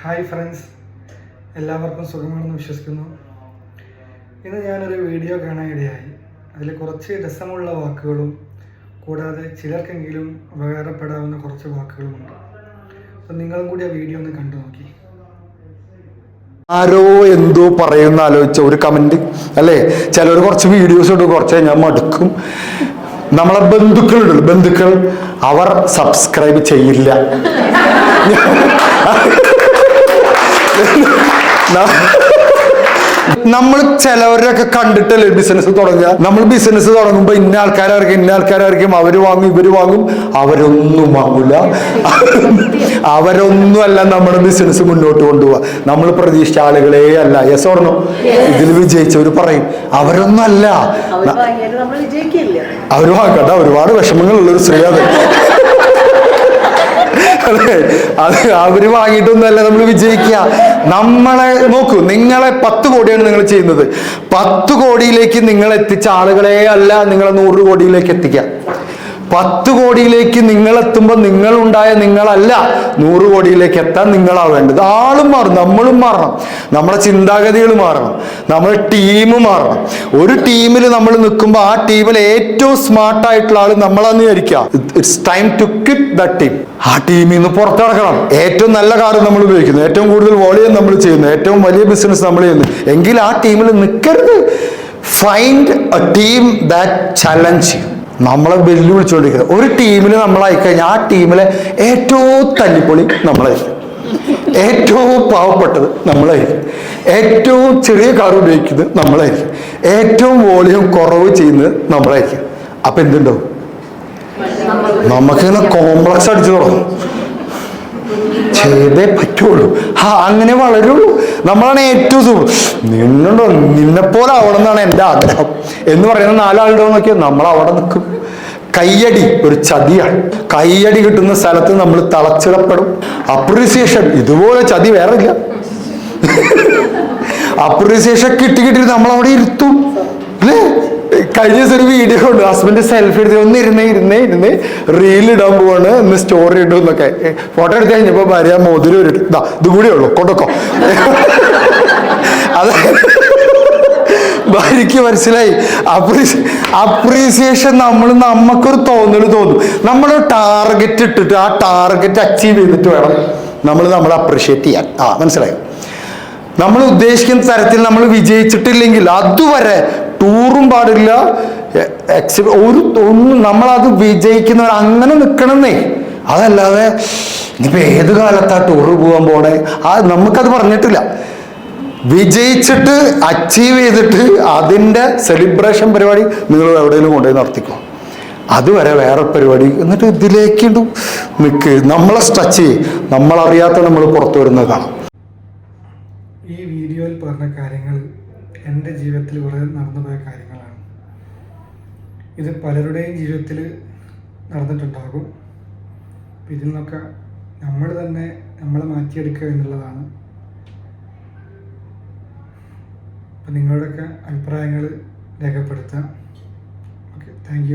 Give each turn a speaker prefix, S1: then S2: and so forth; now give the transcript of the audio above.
S1: Hi friends. എല്ലാവർക്കും സുഖമാണെന്ന് വിശ്വസിക്കുന്നു. ഇന്ന് ഞാനൊരു വീഡിയോ കാണാനിടയായി. അതിൽ കുറച്ച് രസമുള്ള വാക്കുകളും കൂടാതെ ചിലർക്കെങ്കിലും ഉപകാരപ്പെടാവുന്ന കുറച്ച് വാക്കുകളുമുണ്ട്. അപ്പം നിങ്ങളും കൂടി ആ വീഡിയോ ഒന്ന് കണ്ടു നോക്കി.
S2: ആരോ എന്തോ പറയുന്ന ആലോചിച്ച ഒരു കമന്റ് അല്ലേ? ചിലർ കുറച്ച് വീഡിയോസ് ഇടും കുറച്ച് ഞാൻ മടുക്കും. നമ്മളെ ബന്ധുക്കളുണ്ടല്ലോ ബന്ധുക്കൾ അവർ സബ്സ്ക്രൈബ് ചെയ്യില്ല. നമ്മൾ ചിലവരൊക്കെ കണ്ടിട്ടല്ലേ ബിസിനസ് തുടങ്ങുക. നമ്മൾ ബിസിനസ് തുടങ്ങുമ്പോൾ ഇന്ന ആൾക്കാരായിരിക്കും ഇന്ന ആൾക്കാരായിരിക്കും. അവർ വാങ്ങും ഇവർ വാങ്ങും. അവരൊന്നും വാങ്ങൂല. അവരൊന്നും അല്ല നമ്മുടെ ബിസിനസ് മുന്നോട്ട് കൊണ്ടുപോവുക. നമ്മൾ പ്രതീക്ഷിച്ച ആളുകളെ അല്ല. യെസ് ഓർണോ ഇതിൽ വിജയിച്ചവർ പറയും അവരൊന്നും അല്ല
S3: അവർ
S2: വാങ്ങണ്ട ഒരുപാട് വിഷമങ്ങളുള്ള ഒരു സ്ത്രീ അത്. അതെ അവർ വാങ്ങിയിട്ടൊന്നുമല്ല നമ്മൾ വിജയിക്കുക. നമ്മളെ നോക്കൂ നിങ്ങളെ പത്ത് കോടിയാണ് നിങ്ങൾ ചെയ്യുന്നത്. പത്ത് കോടിയിലേക്ക് നിങ്ങൾ എത്തിച്ച ആളുകളെ അല്ല നിങ്ങളെ നൂറ് കോടിയിലേക്ക് എത്തിക്കുക. പത്ത് കോടിയിലേക്ക് നിങ്ങൾ എത്തുമ്പോൾ നിങ്ങളുണ്ടായ നിങ്ങളല്ല. നൂറ് കോടിയിലേക്ക് എത്താൻ നിങ്ങളാ വേണ്ടത്. ആളും മാറും നമ്മളും മാറണം. നമ്മുടെ ചിന്താഗതികൾ മാറണം. നമ്മുടെ ടീം മാറണം. ഒരു ടീമിൽ നമ്മൾ നിൽക്കുമ്പോൾ ആ ടീമിൽ ഏറ്റവും സ്മാർട്ടായിട്ടുള്ള ആൾ നമ്മളാന്ന് വിചാരിക്കുക. It's time to quit the team ആ ടീമിൽ നിന്ന് പുറത്തിറക്കണം ഏറ്റവും നല്ല കാർ നമ്മൾ ഉപയോഗിക്കുന്നു. ഏറ്റവും കൂടുതൽ വോളിയം നമ്മൾ ചെയ്യുന്നു. ഏറ്റവും വലിയ ബിസിനസ് നമ്മൾ ചെയ്യുന്നു. എങ്കിൽ ആ ടീമിൽ നിൽക്കരുത്. Find a team that challenge you നമ്മളെ വെല്ലുവിളിച്ചുകൊണ്ടിരിക്കുന്നത്. ഒരു ടീമിൽ നമ്മളായിക്കഴിഞ്ഞാൽ ആ ടീമിലെ ഏറ്റവും തല്ലിപ്പൊളി നമ്മളായിരിക്കും. ഏറ്റവും പാവപ്പെട്ടത് നമ്മളായിരിക്കും. ഏറ്റവും ചെറിയ കാർ ഉപയോഗിക്കുന്നത് നമ്മളായിരിക്കും. ഏറ്റവും വോളിയം കുറവ് ചെയ്യുന്നത് നമ്മളായിരിക്കും. അപ്പൊ എന്തുണ്ടാവും? നമുക്കിങ്ങനെ കോംപ്ലക്സ് അടിച്ചു തുടങ്ങും. ചെയ്തേ പറ്റുള്ളൂ. ആ അങ്ങനെ വളരുള്ളൂ. നമ്മളാണ് ഏറ്റവും സൂപ്പർ നിന്നുണ്ടോ? നിന്നെപ്പോലെ അവിടെ നിന്നാണ് എന്റെ ആഗ്രഹം. എന്ന് പറയുന്ന നാലാളുടെ നോക്കിയാൽ നമ്മൾ അവിടെ നിൽക്കും. കയ്യടി ഒരു ചതിയാണ്. കയ്യടി കിട്ടുന്ന സ്ഥലത്ത് നമ്മൾ തളച്ചിടപ്പെടും. അപ്രീസിയേഷൻ ഇതുപോലെ ചതി വേറെ ഇല്ല. അപ്രീസിയേഷൻ കിട്ടി കിട്ടി നമ്മൾ അവിടെ ഇരുത്തും. അല്ലേ? കഴിഞ്ഞ ദിവസം ഒരു വീഡിയോ ഉണ്ട് ഹസ്ബൻഡ് സെൽഫി എടുത്ത് ഒന്ന് ഇരുന്നേ ഇരുന്നേ ഇരുന്നേ റീൽ ഇടാൻ പോവാണ്. ഇന്ന് സ്റ്റോറി ഇടും എന്നൊക്കെ. ഫോട്ടോ എടുത്ത് കഴിഞ്ഞപ്പോ ഭാര്യ മോതിരം ഒരു ഇതാ ഇത് കൂടിയേ ഉള്ളൂ. കൊണ്ടൊക്കോ ഭാര്യയ്ക്ക് മനസ്സിലായി. അപ്രീസിയേഷൻ നമ്മൾ നമുക്കൊരു തോന്നൽ തോന്നും. നമ്മൾ ടാർഗറ്റ് ഇട്ടിട്ട് ആ ടാർഗറ്റ് അച്ചീവ് ചെയ്തിട്ട് വേണം നമ്മൾ നമ്മൾ അപ്രീഷിയേറ്റ് ചെയ്യാൻ. ആ മനസ്സിലായോ? നമ്മൾ ഉദ്ദേശിക്കുന്ന തരത്തിൽ നമ്മൾ വിജയിച്ചിട്ടില്ലെങ്കിൽ അതുവരെ ടൂറും പാടില്ല. എക്സിബി എക്സി- ഒരു ഒന്നും നമ്മളത് വിജയിക്കുന്നവർ അങ്ങനെ നിൽക്കണമെന്നേ അതല്ലാതെ ഇനിയിപ്പോൾ ഏത് കാലത്താണ് ടൂറ് പോകാൻ പോണേ? ആ നമുക്കത് പറഞ്ഞിട്ടില്ല. വിജയിച്ചിട്ട് അച്ചീവ് ചെയ്തിട്ട് അതിന്റെ സെലിബ്രേഷൻ പരിപാടി നിങ്ങൾ എവിടെയെങ്കിലും കൊണ്ടുപോയി നടത്തിക്കോ. അതുവരെ വേറെ പരിപാടി. എന്നിട്ട് ഇതിലേക്ക് നിൽക്ക് നമ്മളെ സ്ട്രച്ച് ചെയ്യും. നമ്മളറിയാത്ത നമ്മൾ പുറത്തു വരുന്നത് കാണാം
S1: ഈ വീഡിയോയിൽ പറഞ്ഞ കാര്യങ്ങൾ എന്റെ ജീവിതത്തിൽ വളരെ നടന്നുപോയ കാര്യങ്ങളാണ്. ഇത് പലരുടെയും ജീവിതത്തിൽ നടന്നിട്ടുണ്ടാകും. ഇതിൽ നിന്നൊക്കെ നമ്മൾ തന്നെ നമ്മളെ മാറ്റിയെടുക്കുക എന്നുള്ളതാണ് അപ്പം നിങ്ങളുടെയൊക്കെ അഭിപ്രായങ്ങൾ രേഖപ്പെടുത്താം. Okay thank